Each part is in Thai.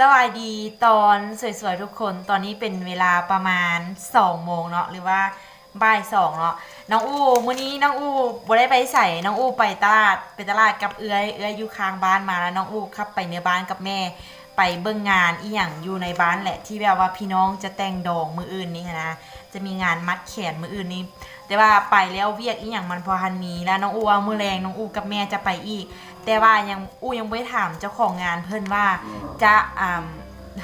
สวัสดีตอนสวยๆทุกคนตอนนี้เป็นเวลาประมาณ2โมงเนาะหรือว่าบ่ายสองเนาะน้องอูมื้อนี้น้องอูบ่ได้ไปใส่น้องอูไปตลาดไปตลาดกับเอื้อยเอื้อยอยู่ข้างบ้านมาแล้วน้องอูขับไปเนื้อบ้านกับแม่ ไปเบิ่งงานอีหยังอยู่ในบ้านแหละที่แบบว่าพี่น้องจะแต่งดองมืออื่นนี่นะจะมีงานมัดแขนมืออื่นนี่แต่ว่าไปแล้วเวียกอีหยังมันพอทันมีแล้วน้องอู้เอามือแรงน้องอูกับแม่จะไปอีก แต่ว่ายังอู้ยังไม่ได้ถามเจ้าของงานเพิ่นว่าจะอ่า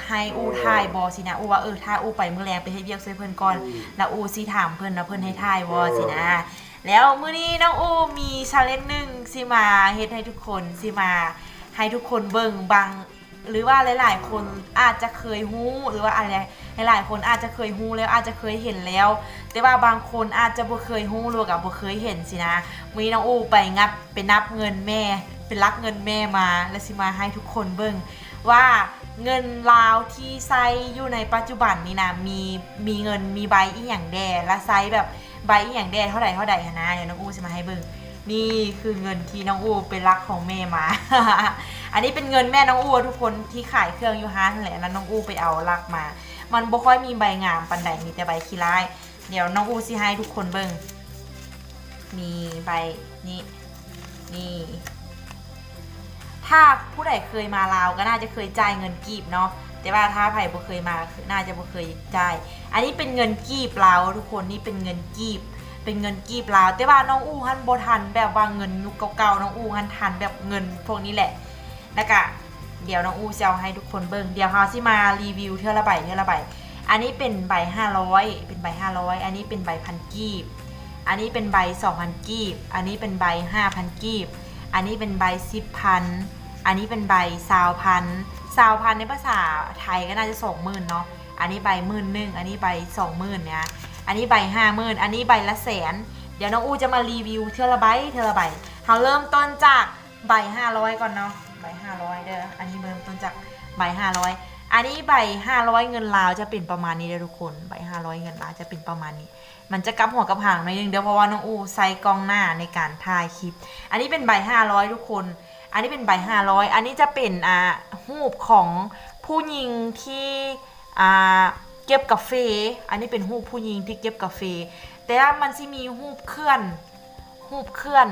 ให้อู้ทายบอสินะอู้ว่าเออถ้าอู้ไปมือแรงไปให้เวียกช่วยเพิ่นก่อนแล้วอู้สิถามเพิ่นนะเพิ่นให้ทายบอสินะ แล้วมื้อนี้น้องอู้มีชาเลนจ์หนึ่งสิมาเฮ็ดให้ทุกคนสิมาให้ทุกคนเบิ่งบางหรือว่าหลาย ๆ คนอาจจะเคยฮู้หรือว่าอะไรหลายๆ คนอาจจะเคยฮู้แล้วอาจจะเคยเห็นแล้ว แต่ว่าบางคนอาจจะบ่เคยฮู้หรือกับบ่เคยเห็นสินะวันนี้น้องอูไปงับไปนับเงินแม่ เป็นลักเงินแม่มาแล้วสิมาให้ทุกคนเบิ่งว่าเงินลาวที่ไซอยู่ในปัจจุบันนี้นะมีมีเงินมีใบอีหยังแดและไซแบบใบอีหยังแดเท่าใดเท่าใดหั้นะเดี๋ยวน้องอูจะมาให้เบิ่งนี่คือเงินที่น้องอูเป็นรักของแม่มา อันนี้เป็นเงินแม่น้องอูทุกคนที่ขายเครื่องอยูฮานนั่นแหละแล้วน้องอูไปเอาลักมา มันบ่ค่อยมีใบงามปันใดมีแต่ใบขี้ร้าย เดี๋ยวน้องอูสิให้ทุกคนเบิ่งมีใบนี้นี่ ถ้าผู้ใดเคยมาลาวก็น่าจะเคยจ่ายเงินกีบเนาะแต่ว่าถ้าไผ่บ่เคยมาคือน่าจะบ่เคยจ่ายอันนี้เป็นเงินกีบลาวทุกคนนี่เป็นเงินกีบ เป็นเงินกีบลาว แต่ว่าน้องอูฮันบ่ทันแบบว่าเงินยุคเก่าๆน้องอูฮันทันแบบเงินพวกนี้แหละแล้วก็เดี๋ยวน้องอูจะเอาให้ทุกคนเบิ่งเดี๋ยวเฮาสิมารีวิวเท่าละใบเท่าละใบอันนี้เป็นใบ500 เป็นใบ500 อันนี้เป็นใบพันกีบ อันนี้เป็นใบ2,000กีบ อันนี้เป็นใบ5,000กีบ อันนี้เป็นใบซิปพัน อันนี้เป็นใบซาวพันซาวพันในภาษาไทยก็น่าจะสองหมื่นเนาะ อันนี้ใบหมื่นหนึ่ง อันนี้ใบสองหมื่นเนี่ย อันนี้ใบห้าหมื่น อันนี้ใบละแสน เดี๋ยวน้องอูจะมารีวิวเท่าละใบเท่าละใบเราเริ่มต้นจากใบห้าร้อยก่อนเนาะ ใบห้าร้อยเด้อ อันนี้เริ่มต้นจากใบห้าร้อย อันนี้ใบ500เงินลาวจะเป็นประมาณนี้เด้อทุกคน ใบ500เงินลาวจะเป็นประมาณนี้ มันจะกลับหัวกับหางหน่อยนึงเดี๋ยวเพราะว่าน้องอูใส่กล้องหน้าในการถ่ายคลิป อันนี้เป็นใบ500ทุกคน อันนี้เป็นใบ500อันนี้จะเป็นอ่ารูปของผู้หญิงที่อ่าเก็บกาแฟ อันนี้เป็นรูปผู้หญิงที่เก็บกาแฟ แต่ว่ามันสิมีรูปเคลื่อนรูปเคลื่อน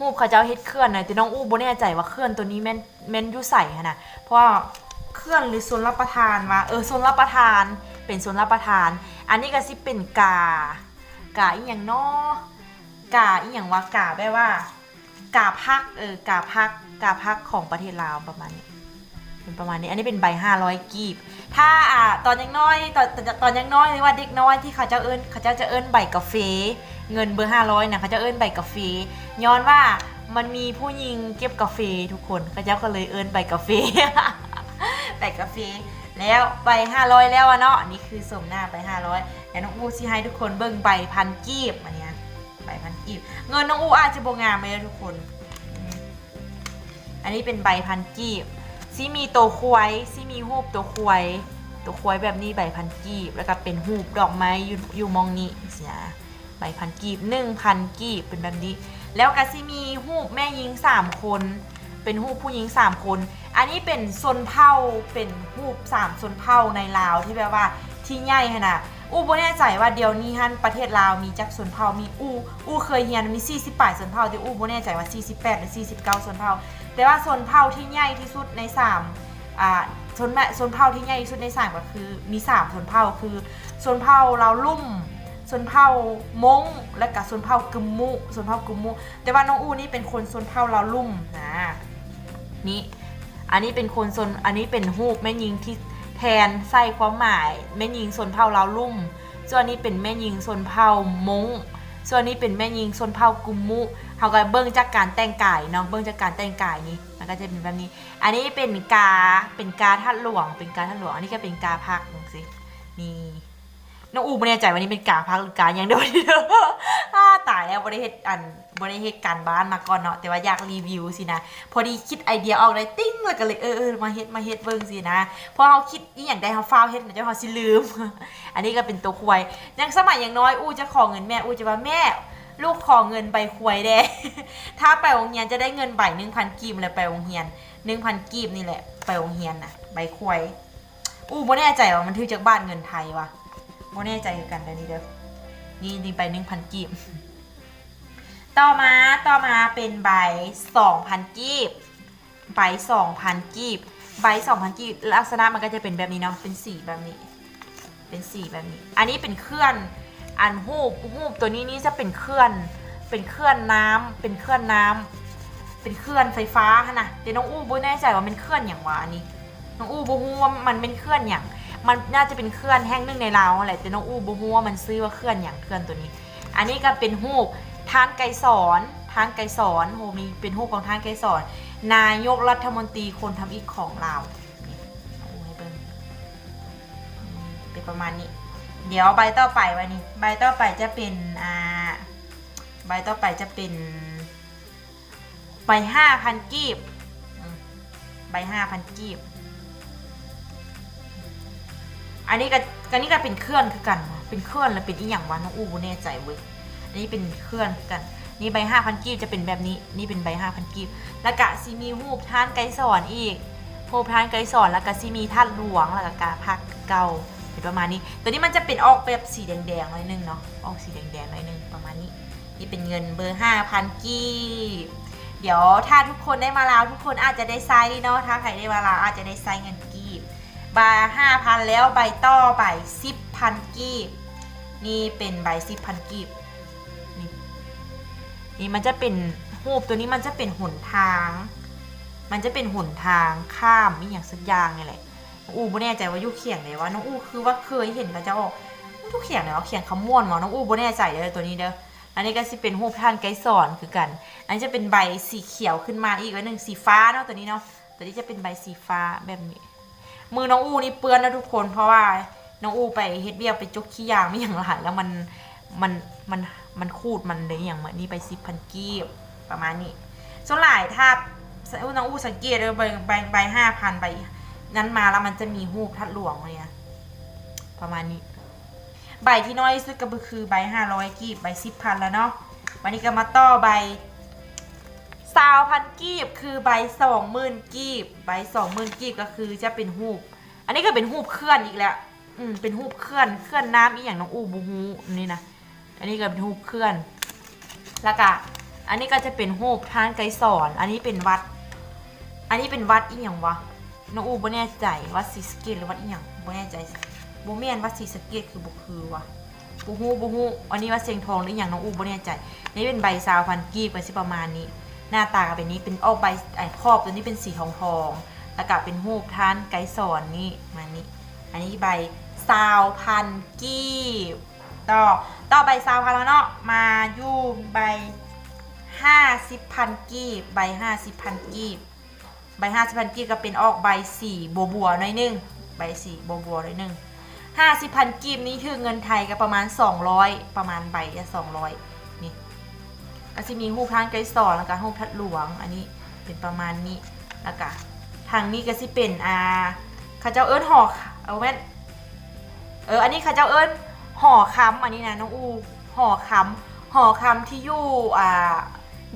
รูปเขาเจ้าเฮ็ดเคลื่อนนะแต่น้องอู้บ่แน่ใจว่าเคลื่อนตัวนี้แม่นแม่นอยู่ใส่นะเพราะว่าเคลื่อนหรือโซนรับประทานว่าเออโซนรับประทาน เป็นโซนรับประทาน อันนี้ก็สิเป็นกากาอีหยังเนาะกาอีหยังว่ากาแปลว่ากาพักเออกาพักกาพักของประเทศลาวประมาณนี้เป็นประมาณนี้ อันนี้เป็นใบ500 กีบ ถ้าอ่าตอนยังน้อยตอนตอนตอนยังน้อยหรือว่าเด็กน้อยที่เขาจะเอิ้นเขาจะจะเอิ้นใบกาแฟ เงินเบอร์ 500นะเขาจะเอิ้นใบกาแฟย้อนว่ามันมีผู้หญิงเก็บกาแฟทุกคนเขาเจ้าก็เลยเอิ้นใบกาแฟใบกาแฟแล้วใบ500 แล้วอะเนาะอันนี้คือสมหน้าใบ500แล้วน้องอูสิให้ทุกคนเบิ่งใบพันกีบอันเนี้ยใบพันกีบ เงินน้องอูอาจจะโบงามไปแล้วทุกคน อันนี้เป็นใบพันกีบซิมีตัวควายซิมีรูปตัวควายตัวควายแบบนี้ใบพันกีบ แล้วก็เป็นรูปดอกไม้อยู่อยู่มองนี้เสีย ใบพันกีบหนึ่งพันกีบเป็นแบบนี้ แล้วก็ซิมีรูปแม่หญิงสามคน เป็นรูปผู้หญิงสามคน อันนี้เป็นชนเผ่าเป็นรูปสามชนเผ่าในลาวที่แบบว่าที่ใหญ่ขนาดอู้บ่แน่ใจว่าเดี๋ยวนี้ฮันประเทศลาวมีจักชนเผ่ามีอู้อู้เคยเรียนมี 48ชนเผ่าแต่อู้บ่แน่ใจว่า 48 หรือ 49ชนเผ่าแต่ว่าชนเผ่าที่ใหญ่ที่สุดในสามอ่าชนแม่ชนเผ่าที่ใหญ่ที่สุดในสามก็คือมีสามชนเผ่าคือชนเผ่าเราวลุ่ม ชนเผ่ามงและกับชนเผ่ากึมมุชนเผ่ากึมมุ แต่ว่าน้องอูนี่เป็นคนชนเผ่าเราวลุ่มนะนี่อันนี้เป็นคนชนอันนี้เป็นฮูกแม่ยิงที่แทนใส่ความหมายแม่ยิงชนเผ่าเราวลุ่มส่วนนี้เป็นแม่ยิงชนเผ่ามงส่วนนี้เป็นแม่ยิงชนเผ่ากุมมุเขาก็เบิ้งจากการแต่งกายเนาะเบิ้งจากการแต่งกายนี่มันก็จะเป็นแบบนี้ อันนี้เป็นกาเป็นกาทัดหลวง เป็นกาทัดหลวง อันนี้ก็เป็นกาพักสินี่ น้องอูไม่แน่ใจว่านี่เป็นกาพักหรือกาอย่างเดียวเด้ออ้าตายแล้วบริเหตุอันบริเหตุการบ้านมาก่อนเนาะแต่ว่าอยากรีวิวสินะ พอดีคิดไอเดียออกเลยติ้งแล้วก็เลยเออเออมาเฮ็ดมาเฮ็ดเบิ้งสินะพอเขาคิดอีหยังได้เขาฟ้าวเฮ็ดเดี๋ยวเขาสิลืม อันนี้ก็เป็นตัวควายยังสมัยยังน้อยอูจะขอเงินแม่อูจะว่าแม่ลูกขอเงินใบควยแด้ถ้าไปโรงเรียนจะได้เงินใบหนึ่งพันกีมเลยไปโรงเรียนหนึ่งพันกีบนี่แหละ ไปโรงเรียนนะใบควยอู้บ่แน่ใจว่ามันถือจากบ้านเงินไทยวะ บ่แน่ใจคือกันเดี๋ยวนี้เด้อนี่นี่ไปหนึ่งพันกีบ ต่อมาต่อมาเป็นใบสองพันกีบ ใบสองพันกีบ ใบสองพันกีบลักษณะมันก็จะเป็นแบบนี้เนาะ เป็นสีแบบนี้ เป็นสีแบบนี้ อันนี้เป็นเคลื่อน อันหูบหูบตัวนี้นี่จะเป็นเคลื่อน เป็นเคลื่อนน้ำเป็นเคลื่อนน้ำเป็นเคลื่อนไฟฟ้าฮะนะแต่น้องอู้บ่แน่ใจว่ามันเคลื่อนอย่างวะอันนี้ น้องอู้บ่ฮู้ว่ามันเป็นเคลื่อนอย่าง มันน่าจะเป็นเคลื่อนแห้งนึ่งในลาวอะไรแต่น้องอู้บ่ฮู้ว่ามันซื้อว่าเคลื่อนอย่างเคลื่อนตัวนี้ อันนี้ก็เป็นหูบทานไกรสอนทานไกรสอนโหมีเป็นหูปของทานไกรสอนนายกรัฐมนตรีคนทำอีกของเราวเอาให้เบิ่งอืมเป็นประมาณนี้ เดี๋ยวใบต่อไปวันนี้ ใบต่อไปจะเป็นอ่าใบต่อไปจะเป็นใบห้าพันกีบใบห้าพันกีบ อันนี้ก็อันนี้ก็เป็นเคลื่อนคือกัน เป็นเคลื่อนแล้วเป็นอีหยังวะน้องอู้แน่ใจเว้ยอันนี้เป็นเคลื่อนกัน นี่ใบห้าพันกีบจะเป็นแบบนี้ นี่เป็นใบห้าพันกีบแล้วก็ซีมีหูปท่านไกสอนอีกหูปท่านไกสอนแล้วก็ซีมีท่านหลวงแล้วก็กาพักเก่าเป็นประมาณนี้ ตัวนี้มันจะเป็นออกแบบสีแดงๆหน่อยนึงเนาะ ออกสีแดงๆหน่อยนึงประมาณนี้ นี่เป็นเงินเบอร์ห้าพันกีบเดี๋ยวถ้าทุกคนได้มาลาวทุกคนอาจจะได้ไซส์เนาะ ถ้าใครได้มาลาวอาจจะได้ไซส์เงินกี บาห้าพันแล้วใบต่อใบสิบพันกีบ นี่เป็นใบสิบพันกีบ นี่นี่มันจะเป็นหูปตัวนี้มันจะเป็นหนทาง มันจะเป็นหนทางข้ามมีอย่างสักอย่างนี่แหละน้องอูบ่แน่ใจว่ายุเขียงไหนว่าน้องอูคือว่าเคยเห็นเขาจะออกทุกเขียงไหนว่าเขียงคำม่วนหมอน้องอูบ่แน่ใจเลยตัวนี้เด้ออันนี้ก็จะเป็นรูปท่านไกด์สอนคือกัน อันนี้จะเป็นใบสีเขียวขึ้นมาอีกไว้หนึ่งสีฟ้าเนาะตัวนี้เนาะตัวนี้จะเป็นใบสีฟ้าแบบนี้ มือน้องอูนี่เปื้อนนะทุกคน เพราะว่าน้องอูไปเฮ็ดเบียไปจุกขี้ยางไม่อย่างไรแล้วมันมันมันมันคูดมันเลยอย่างเหมือนนี่ไปสิบพันกีบประมาณนี้ส่วนหลายถ้าน้องอูสังเกตเลยใบใบใบห้าพันใบนั้นมาแล้วมันจะมีหูทัดหลวงเนี่ยประมาณนี้ ใบที่น้อยที่สุดก็คือใบห้าร้อยกีบใบสิบพันแล้วเนาะวันนี้ก็มาต่อใบ สาวพันกีบคือใบสองหมื่นกีบ ใบสองหมื่นกีบก็คือจะเป็นหูปอันนี้ก็เป็นหูปเคลื่อนอีกแล้ว อืม เป็นหูปเคลื่อน เคลื่อนน้ำอีกอย่างน้องอูบูฮูนี่นะ อันนี้ก็เป็นหูปเคลื่อน แล้วก็อันนี้ก็จะเป็นหูปทานไกรสอน อันนี้เป็นวัด อันนี้เป็นวัดอีกอย่างวะ น้องอูบ่แน่ใจวัดศรีสเกษหรือวัดอีกอย่างบ่แน่ใจบ่แม่นวัดศรีสเกษคือบ่คือวะบูฮูบูฮูอันนี้ว่าเสียงทองหรืออย่างน้องอูบ่แน่ใจ นี่เป็นใบซาวพันกีบกันสิประมาณนี้ หน้าตาก็เป็นนี้เป็นออกใบไอ้ครอบตัวนี้เป็นสีทองทองแล้วก็เป็นหูปทานไกสอนนี่มานี่อันนี้ใบซาวพันกีบต่อต่อใบซาวพันแล้วเนาะมาอยู่ใบห้าสิบพันกีบใบห้าสิบพันกีบใบห้าสิบพันกีบก็เป็นออกใบสีบัวบัวๆหน่อยนึงใบสีบัวบัวๆหน่อยนึงห้าสิบพันกีบนี่คือเงินไทยก็ประมาณ200ประมาณใบละ200นี่ ก็จะมีหูปทางไกด์สอนแล้วก็หูปทัดหลวง อันนี้เป็นประมาณนี้แล้วก็ทางนี้ก็สิเป็นอ่าข้าเจ้าเอิ้นห่อเอาแม่นเอออันนี้ข้าเจ้าเอิ้นห่อค้ำอันนี้นะน้องอูห่อค้ำห่อค้ำที่อยู่อ่า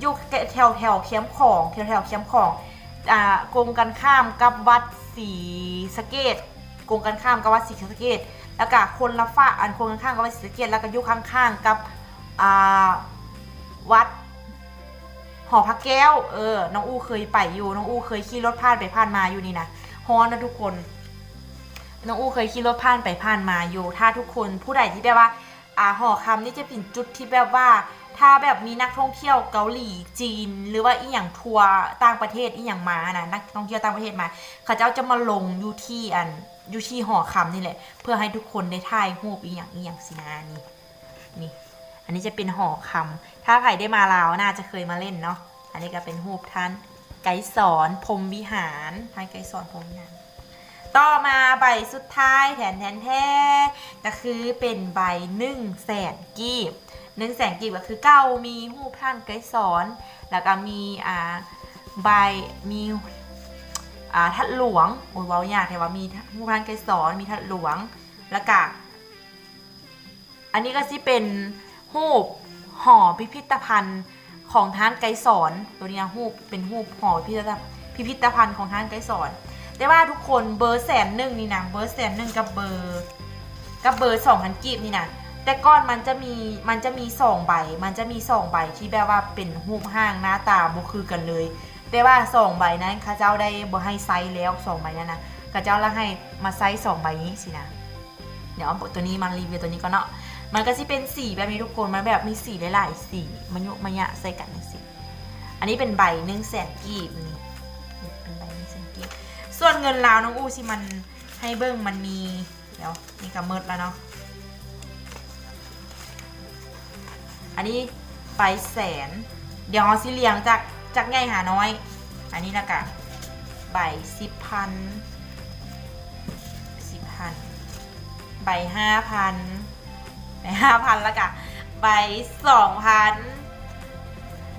อยู่แถวแถวเคียมของแถวแถวเคียมของอ่ากงกันข้ามกับวัดศรีสะเกดกงกันข้ามกับวัดศรีสะเกดแล้วก็คนละฝ้าอันคนกันข้ามกับวัดศรีสะเกดแล้วก็อยู่ข้างๆกับอ่า วัด หอพระแก้ว เออ น้องอูเคยไปอยู่ น้องอูเคยขี่รถผ่านไปผ่านมาอยู่นี่นะฮอนนะทุกคน น้องอูเคยขี่รถผ่านไปผ่านมาอยู่ ถ้าทุกคนผู้ใดที่แบบว่า อ่าหอคำนี่จะเป็นจุดที่แบบว่า ถ้าแบบมีนักท่องเที่ยวเกาหลีจีน หรือว่าอีหยังทัวร์ต่างประเทศอีหยังมานะนักท่องเที่ยวต่างประเทศมา เขาเจ้าจะมาลงอยู่ที่อันอยู่ที่หอคำนี่แหละ เพื่อให้ทุกคนได้ถ่ายรูปอีหยังอีหยังสินานี่นี่ อันนี้จะเป็นหอคำถ้าใครได้มาลาวน่าจะเคยมาเล่นเนาะ อันนี้ก็เป็นรูปท่านไกด์สอนพรมวิหารท่านไกด์สอนพรมวิหารต่อมาใบสุดท้ายแทนแทนแท้ก็คือเป็นใบหนึ่งแสนกีบหนึ่งแสนกีบก็คือเก้ามีหูปท่านไกด์สอน แล้วก็มีอ่าใบมีอ่าทัดหลวงโอ้ยว้ายากแต่ว่ามีหูปท่านไกด์สอนมีทัดหลวงแล้วก็อันนี้ก็สิเป็น หูปห่อพิพิธภัณฑ์ของท่านไกด์สอนตัวนี้ยหูปเป็นหูปห่อพิพิธภัณฑ์พิพิธภัณฑ์ของทางไกด์สอนแต่ว่าทุกคนเบอร์แสนหนึ่งนี่นะเบอร์แสนหนึ่งกับเบอร์กับเบอร์สองพันกีบนี่นะแต่ก่อนมันจะมีมันจะมีสองใบ มันจะมีสองใบที่แบบว่าเป็นรูปห้างหน้าตาบ่คือกันเลย แต่ว่าสองใบนั้นข้าเจ้าได้บ่ให้ไซส์แล้วสองใบนั้นนะข้าเจ้าละให้มาไซส์สองใบนี้สินะเดี๋ยวเอาตัวนี้มารีวิวตัวนี้ก่อนเนาะ มันก็จะเป็นสีแบบนี้ทุกคน มันแบบมีสีหลายๆสีมันยุมันยะใส่กันในสีอันนี้เป็นใบหนึ่งแสนกีบนี่เป็นใบหนึ่งแสนกีบ ส่วนเงินลาวน้องอูที่มันให้เบิ้งมันมีเดี๋ยวนี่ก็เมิดแล้วเนาะ อันนี้ใบแสน เดี๋ยวเอาสิเลียงจากจากใหญ่หาน้อย อันนี้ละกันใบสิบพันสิบพันใบห้าพัน ใบห้าพันแล้วกะใบสองพัน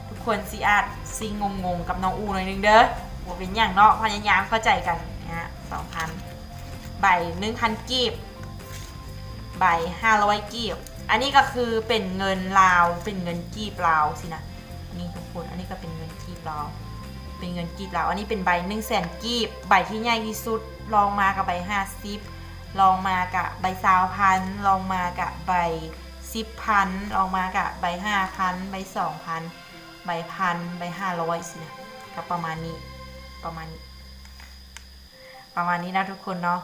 ทุกคนสิอาจสิงงงกับน้องอูหน่อยนึงเด้อว่าเป็นอย่างเนาะพยายามเข้าใจกันนะฮะสองพันใบหนึ่งพันกีบใบห้าร้อยกีบ อันนี้ก็คือเป็นเงินลาวเป็นเงินกีบลาวสินะนี่ทุกคนอันนี้ก็เป็นเงินกีบลาวเป็นเงินกีบลาวอันนี้เป็นใบหนึ่งแสนกีบใบที่ใหญ่ที่สุดลองมากับใบห้าสิบ ลองมากับใบสาวพันลองมากับใบสิบพันลองมากับใบห้าพันใบสองพันใบพันใบห้าร้อยสินะกับประมาณนี้ประมาณนี้ ประมาณนี้นะทุกคนเนาะ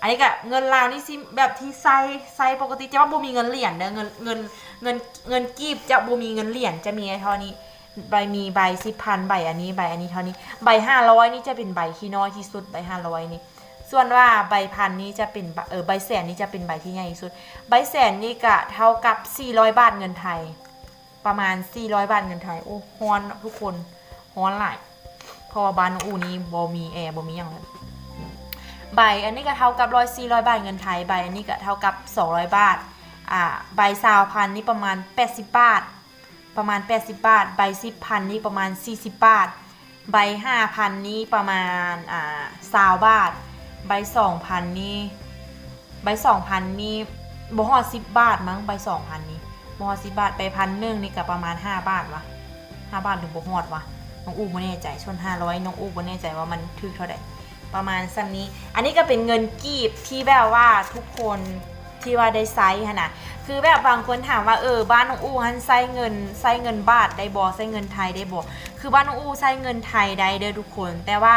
อันนี้กับเงินลาวนี่สิแบบที่ไซไซปกติจะว่าบูมีเงินเหรียญเด้อเงินเงินเงินเงินกีบจะบูมีเงินเหรียญจะมีไอ้เท่านี้ใบมีใบสิบพันใบอันนี้ใบอันนี้เท่านี้ใบห้าร้อยนี่จะเป็นใบที่น้อยที่สุดใบห้าร้อยนี่ ส่วนว่าใบพันนี้จะเป็นใบเออใบแสนนี้จะเป็นใบที่ใหญ่ที่สุด ใบแสนนี่ก็เท่ากับ 400 บาทเงินไทย ประมาณ 400 บาทเงินไทย โอ้ฮอนทุกคนฮอนหลายเพราะว่าบ้านองอูนี้บ่มีแอร์บ่มีอย่างเลยใบอันนี้ก็เท่ากับร้อยสี่ร้อยบาทเงินไทยใบอันนี้ก็เท่ากับ 200 บาทอ่าใบซาวพันนี่ประมาณ 80 บาท ประมาณ 80 บาท ใบสิบพันนี่ประมาณ 40 บาท ใบห้าพันนี้ประมาณอ่าซาวบาท ใบสองพันนี่ใบสองพันนี่บ่ฮอดสิบบาทมั้งใบสองพันนี่บ่ฮอดสิบบาทใบพันหนึ่งนี่ก็ประมาณห้าบาทวะห้าบาทหรือบ่ฮอดวะน้องอูบ่แน่ใจส่นห้าร้อยน้องอูบ่แน่ใจว่ามันถึกเท่าไหร่ประมาณสันนี้ อันนี้ก็เป็นเงินกีบที่แบบว่าทุกคนที่ว่าได้ไซส์ะนะคือแบบบางคนถามว่าเออบ้านน้องอูฮันไซส์เงินไซส์เงินบาทได้บ่ไซส์เงินไทยได้บ่คือบ้านน้องอูไซส์เงินไทยได้เด้อทุกคน แต่ว่า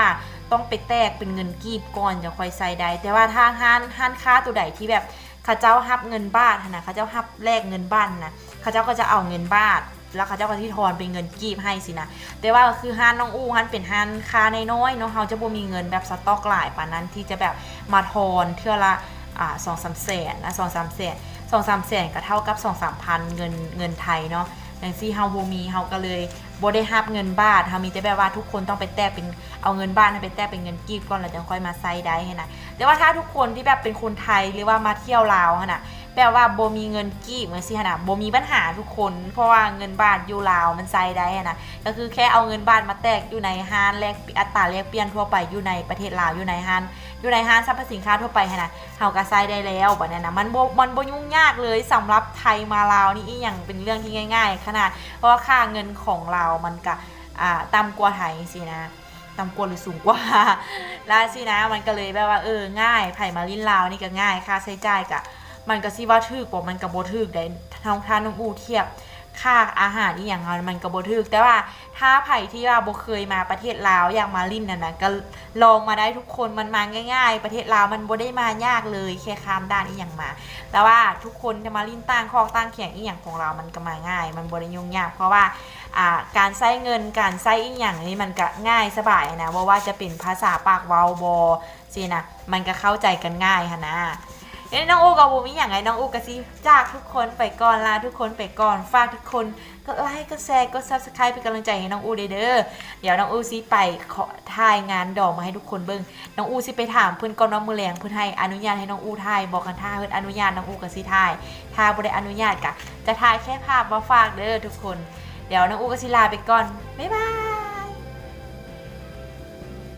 ต้องไปแตกเป็นเงินกีบก่อนจะค่อยใส่ได้แต่ว่าทางห้านห้านค้าตัวใดที่แบบเขาเจ้าฮับเงินบาทนนะเขาเจ้าฮับแลกเงินบ้านนะเขาเจ้าก็จะเอาเงินบาทแล้วเขาเจ้าก็ที่ทอนเป็นเงินกีบให้สินะ แต่ว่าคือห้านน้องอู้ห้านเป็นห้านค้าน้อยเนาะเขาจะบ่มีเงินแบบสต็อกหลายปานนั้นที่จะแบบมาทอนเท่าละอ่าสองสามแสนนะสองสามแสนสองสามแสนก็เท่ากับสองสามพันเงินเงินไทยเนาะอย่างที่เฮาบ่มีเฮาก็เลย บ่ได้ฮับเงินบาทเฮามีแต่แบบว่าทุกคนต้องไปแตะเป็นเอาเงินบ้านให้ไปแต้เป็นเงินกีบก่อนแล้วจะค่อยมาไซได้ให้นะแต่ว่าถ้าทุกคนที่แบบเป็นคนไทยหรือว่ามาเที่ยวลาวฮะนะ แปลว่าโบมีเงินกีบเหมือนสิฮนะโบมีปัญหาทุกคน เพราะว่าเงินบาทอยู่ลาวมันไซได้นะก็คือแค่เอาเงินบาทมาแตกอยู่ในห้านแลกอัตราแลกเปลี่ยนทั่วไปอยู่ในประเทศลาวอยู่ในห้านอยู่ในห้านสรรพสินค้าทั่วไปนะเฮาก็ไซได้แล้วแบบนั้นนะมันโบมันโบยุ่งยากเลยสำหรับไทยมาลาวนี่อีหยังเป็นเรื่องที่ง่าย ๆ ขนาดเพราะว่าค่าเงินของเรามันก็อ่าต่ำกว่าไทยสินะต่ำกว่าหรือสูงกว่าแล้วสินะมันก็เลยแบบว่าเออง่ายไผ่มาลินลาวนี่ก็ง่ายค่าใช้จ่ายกะ มันก็สิว่าถึกกว่ามันก็บ่ถึกได้ท้องทานน้องอูเทียบค่าอาหารนี่อย่างเงมันก็บ่ถึก แต่ว่าถ้าไผ่ที่ว่าบ่เคยมาประเทศลาวอย่ากมาลินน่ะนะก็ลองมาได้ทุกคนมันมาง่าย ๆ ประเทศลาวมันบ่ได้มายากเลยแค่ข้ามด้านอีหยังมา แต่ว่าทุกคนจะมาลินตั้งคอกตั้งแข่งอีหยังของเรามันก็มาง่าย มันบ่ได้ยุ่งยากเพราะว่าการใช้เงินการใช้อีหยังนี่มันก็ง่ายสบายนะว่าว่าจะเป็นภาษาปากเว้าบอสินะมันก็เข้าใจกันง่ายค่ะนะ เอ้น้องอูกับบูมีอย่างไรน้องอูกับซิจากทุกคนไปก่อนลาทุกคนไปก่อนฝากทุกคนก็ไลค์ก็แชร์ก็ซับสไครป์เป็นกำลังใจให้น้องอูเด้อเดี๋ยวน้องอูซิไปขอถ่ายงานดอกมาให้ทุกคนเบิ่งน้องอูซิไปถามเพื่อนก่อนว่ามือแรงเพื่อนให้อนุญาตให้น้องอูถ่ายบอกกันท่าเพื่อนอนุญาตน้องอูกับซิถ่ายถ้าบ่ได้อนุญาตกะจะถ่ายแค่ภาพมาฝากเด้อทุกคน เดี๋ยวน้องอูก็สิลาไปก่อนบ๊ายบาย